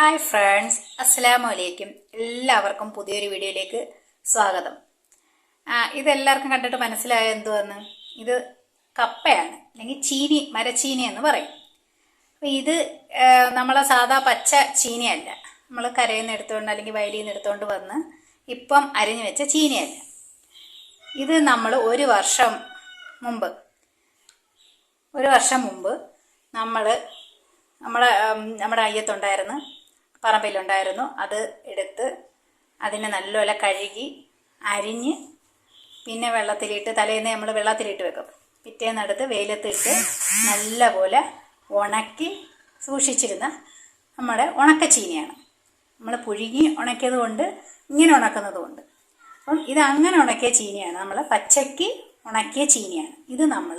Hi friends അസ്സലാമു അലൈക്കും എല്ലാവർക്കും പുതിയൊരു വീഡിയോയിലേക്ക് സ്വാഗതം. ഇതെല്ലാവർക്കും കണ്ടിട്ട് മനസ്സിലായ എന്തുവന്ന്? ഇത് കപ്പയാണ് അല്ലെങ്കിൽ ചീനി മരച്ചീനി എന്ന് പറയും. അപ്പോൾ ഇത് നമ്മളെ സാധാ പച്ച ചീനിയല്ല. നമ്മൾ കരയിൽ നിന്ന് എടുത്തുകൊണ്ട് അല്ലെങ്കിൽ വയലിൽ നിന്ന് എടുത്തുകൊണ്ട് വന്ന് ഇപ്പം അരിഞ്ഞു വെച്ച ചീനിയല്ല. ഇത് നമ്മൾ ഒരു വർഷം മുമ്പ് ഒരു വർഷം മുമ്പ് നമ്മൾ നമ്മളെ നമ്മുടെ അയ്യത്തുണ്ടായിരുന്നു പറമ്പിലുണ്ടായിരുന്നു. അത് എടുത്ത് അതിനെ നല്ലപോലെ കഴുകി അരിഞ്ഞ് പിന്നെ വെള്ളത്തിലിട്ട് തലേന്ന് നമ്മൾ വെള്ളത്തിലിട്ട് വെക്കും. പിറ്റേന്നെടുത്ത് വെയിലത്തിട്ട് നല്ലപോലെ ഉണക്കി സൂക്ഷിച്ചിരുന്ന നമ്മുടെ ഉണക്കച്ചീനിയാണ്. നമ്മൾ പുഴുങ്ങി ഉണക്കിയത് കൊണ്ട് ഇങ്ങനെ ഉണക്കുന്നത് കൊണ്ട് അപ്പം ഇത് അങ്ങനെ ഉണക്കിയ ചീനിയാണ്. നമ്മൾ പച്ചയ്ക്ക് ഉണക്കിയ ചീനിയാണ്. ഇത് നമ്മൾ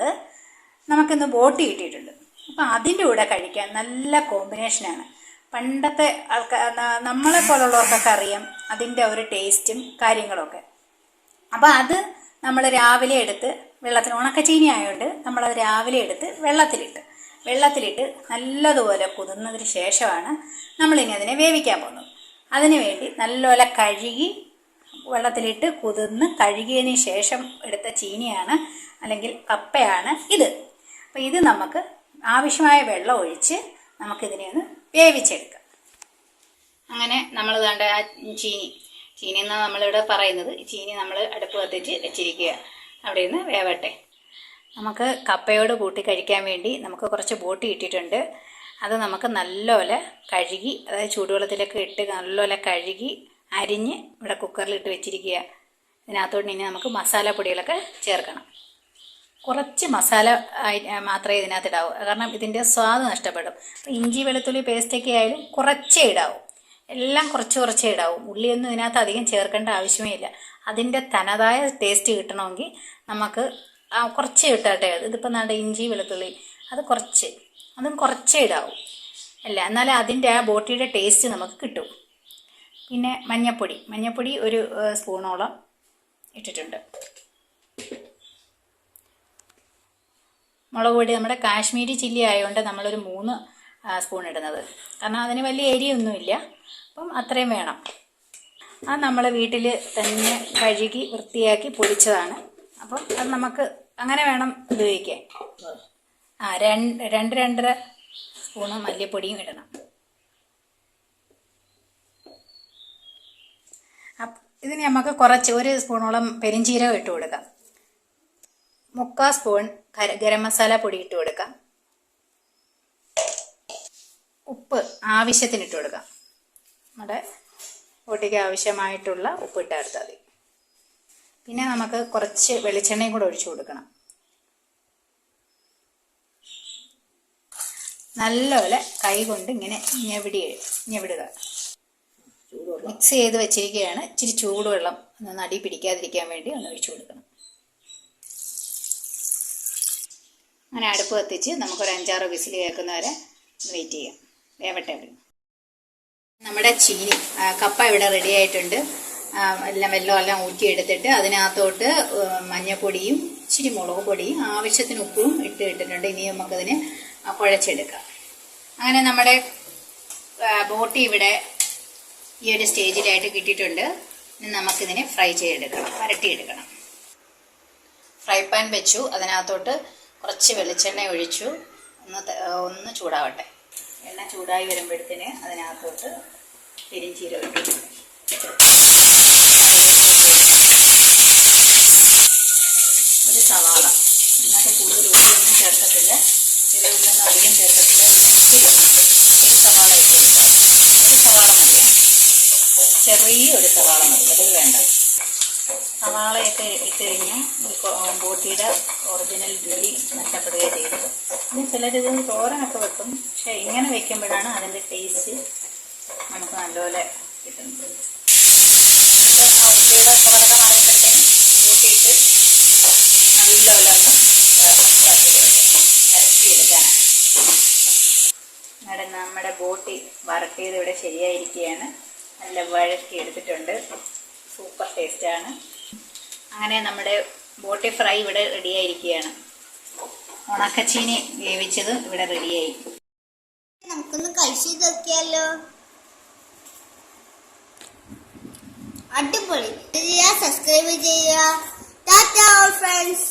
നമുക്കിന്ന് ബോട്ടി കിട്ടിയിട്ടുണ്ട്. അപ്പം അതിന്റെ കൂടെ കഴിക്കാൻ നല്ല കോമ്പിനേഷനാണ്. പണ്ടത്തെ ആൾക്കാർ നമ്മളെ പോലുള്ളവർക്കൊക്കെ അറിയാം അതിന്റെ ഒരു ടേസ്റ്റും കാര്യങ്ങളൊക്കെ. അപ്പോൾ അത് നമ്മൾ രാവിലെ എടുത്ത് വെള്ളത്തിൽ ചീനി ആയതുകൊണ്ട് നമ്മളത് രാവിലെ എടുത്ത് വെള്ളത്തിലിട്ട്. വെള്ളത്തിലിട്ട് നല്ലതുപോലെ കുതിർന്നതിന് ശേഷമാണ് നമ്മളിനി അതിനെ വേവിക്കാൻ പോകുന്നത്. അതിനു വേണ്ടി നല്ലപോലെ കഴുകി വെള്ളത്തിലിട്ട് കുതിർന്ന് കഴുകിയതിന് ശേഷം എടുത്ത ചീനിയാണ് അല്ലെങ്കിൽ കപ്പയാണ് ഇത്. അപ്പോൾ ഇത് നമുക്ക് ആവശ്യമായ വെള്ളം ഒഴിച്ച് നമുക്കിതിനെ ഒന്ന് വേവിച്ചെടുക്കാം അങ്ങനെ നമ്മൾ കണ്ട ആ ചീനി ചീനി എന്നാണ് നമ്മളിവിടെ പറയുന്നത്. ചീനി നമ്മൾ അടുപ്പ് കത്തിച്ച് വെച്ചിരിക്കുക. അവിടെ നിന്ന് വേവട്ടെ. നമുക്ക് കപ്പയോട് കൂട്ടി കഴിക്കാൻ വേണ്ടി നമുക്ക് കുറച്ച് ബോട്ടി ഇട്ടിട്ടുണ്ട് അത് നമുക്ക് നല്ലപോലെ കഴുകി അതായത് ചൂടുവെള്ളത്തിലൊക്കെ ഇട്ട് നല്ലപോലെ കഴുകി അരിഞ്ഞ് ഇവിടെ കുക്കറിലിട്ട് വെച്ചിരിക്കുക. ഇതിനകത്തോട്ട് ഇനി നമുക്ക് മസാലപ്പൊടികളൊക്കെ ചേർക്കണം. കുറച്ച് മസാല മാത്രമേ ഇതിനകത്ത് ഇടാവൂ കാരണം ഇതിന്റെ സ്വാദ് നഷ്ടപ്പെടും. ഇഞ്ചി വെളുത്തുള്ളി പേസ്റ്റൊക്കെ ആയാലും കുറച്ചേ ഇടാവൂ. എല്ലാം കുറച്ച് കുറച്ചേ ഇടാവൂ. ഉള്ളിയൊന്നും ഇതിനകത്ത് അധികം ചേർക്കേണ്ട ആവശ്യമേ ഇല്ല. അതിന്റെ തനതായ ടേസ്റ്റ് കിട്ടണമെങ്കിൽ നമുക്ക് കുറച്ചേ ഇട്ടാട്ടെ ഇതിപ്പോൾ നല്ല ഇഞ്ചി വെളുത്തുള്ളി അത് കുറച്ച്. അതും കുറച്ചേ ഇടാവൂ. അല്ല എന്നാലേ അതിന്റെ ആ ബോട്ടിയുടെ ടേസ്റ്റ് നമുക്ക് കിട്ടും. പിന്നെ മഞ്ഞപ്പൊടി. മഞ്ഞപ്പൊടി ഒരു സ്പൂണോളം ഇട്ടിട്ടുണ്ട്. മുളക് പൊടി നമ്മുടെ കാശ്മീരി ചില്ലി ആയതുകൊണ്ട് നമ്മളൊരു മൂന്ന് സ്പൂൺ ഇടുന്നത്. കാരണം അതിന് വലിയ എരിയൊന്നുമില്ല. അപ്പം അത്രയും വേണം. അത് നമ്മൾ വീട്ടിൽ തന്നെ കഴുകി വൃത്തിയാക്കി പൊടിച്ചതാണ്. അപ്പം അത് നമുക്ക് അങ്ങനെ വേണം ഉപയോഗിക്കാൻ. ആ രണ്ട് രണ്ട് രണ്ടര സ്പൂണ് മല്ലിപ്പൊടിയും ഇടണം. ഇതിന് നമുക്ക് കുറച്ച് ഒരു സ്പൂണോളം പെരിഞ്ചീരകം ഇട്ട് കൊടുക്കാം. മുക്കാൽ സ്പൂൺ ഗരം മസാല പൊടി ഇട്ട് കൊടുക്കാം. ഉപ്പ് ആവശ്യത്തിന് ഇട്ട് കൊടുക്കാം. നമ്മുടെ പൊട്ടിക്ക് ആവശ്യമായിട്ടുള്ള ഉപ്പ് ഇട്ട് എടുത്താൽ മതി. പിന്നെ നമുക്ക് കുറച്ച് വെളിച്ചെണ്ണയും കൂടെ ഒഴിച്ചു കൊടുക്കണം. നല്ലപോലെ കൈ കൊണ്ട് ഇങ്ങനെ ഞെവിടി ഞെവിടുക. മിക്സ് ചെയ്ത് വെച്ചിരിക്കുകയാണ് ഇച്ചിരി ചൂടുവെള്ളം ഒന്ന് നടി പിടിക്കാതിരിക്കാൻ വേണ്ടി ഒന്ന് ഒഴിച്ചു കൊടുക്കണം. അങ്ങനെ അടുപ്പ് കത്തിച്ച് നമുക്കൊരു അഞ്ചാറ് വിസിൽ കേൾക്കുന്നവരെ വെയിറ്റ് ചെയ്യാം. വേവട്ടെ നമ്മുടെ ചീനി കപ്പ ഇവിടെ റെഡി ആയിട്ടുണ്ട്. എല്ലാം ഊറ്റി ഊറ്റിയെടുത്തിട്ട് അതിനകത്തോട്ട് മഞ്ഞപ്പൊടിയും ഇച്ചിരി മുളക് പൊടിയും ആവശ്യത്തിന് ഉപ്പും ഇട്ട് ഇട്ടിട്ടുണ്ട്. ഇനി നമുക്കതിന് കുഴച്ചെടുക്കാം. അങ്ങനെ നമ്മുടെ ബോട്ടി ഇവിടെ ഈ ഒരു സ്റ്റേജിലായിട്ട് കിട്ടിയിട്ടുണ്ട്. നമുക്കിതിനെ ഫ്രൈ ചെയ്തെടുക്കണം വരട്ടിയെടുക്കണം ഫ്രൈ പാൻ വെച്ചു. അതിനകത്തോട്ട് കുറച്ച് വെളിച്ചെണ്ണ ഒഴിച്ചു. ഒന്ന് ഒന്ന് ചൂടാവട്ടെ. എണ്ണ ചൂടായി വരുമ്പോഴത്തേന് അതിനകത്തോട്ട് പെരിഞ്ചീര ഇട്ടു ഒരു സവാള. ഇതിനകത്ത് കൂടുതൽ ഉള്ളൊന്നും ചേർക്കത്തില്ല. ചില ഉള്ളൊന്നും അധികം ചേർക്കത്തില്ല. പിന്നെ ഒരു സവാള ഇട്ട്. ഒരു സവാള മതി. ചെറിയ ഒരു സവാള മതി. അതിൽ വേണ്ട. സവാളയൊക്കെ ഇട്ട് കഴിഞ്ഞാൽ ഈ ബോട്ടിയുടെ ഒറിജിനൽ രുചി നഷ്ടപ്പെടുകയും ചെയ്തത്. പിന്നെ ചിലരിത് തോരനൊക്കെ വെക്കും. പക്ഷെ ഇങ്ങനെ വെക്കുമ്പോഴാണ് അതിന്റെ ടേസ്റ്റ് നമുക്ക് നല്ലപോലെ കിട്ടുന്നത്. കളറൊക്കെ നല്ല ബോട്ടിയിട്ട് നല്ലപോലെ ഒന്ന് വരട്ടിയെടുക്കാനാണ് നമ്മുടെ നമ്മുടെ ബോട്ടി വരട്ടിയത് ഇവിടെ ശരിയായിരിക്കുകയാണ്. നല്ല വഴക്കി എടുത്തിട്ടുണ്ട് സൂപ്പർ ടേസ്റ്റാണ്. അങ്ങനെ നമ്മുടെ ബോട്ടി ഫ്രൈ ഇവിടെ റെഡിയായിരിക്കുകയാണ് ഉണക്കച്ചീനി വേവിച്ചത് ഇവിടെ റെഡിയായി നമുക്കൊന്ന് കഴിച്ചു നോക്കിയാലോ? അടിപൊളി. സബ്സ്ക്രൈബ് ചെയ്യുക. ടാറ്റ ഫ്രണ്ട്സ്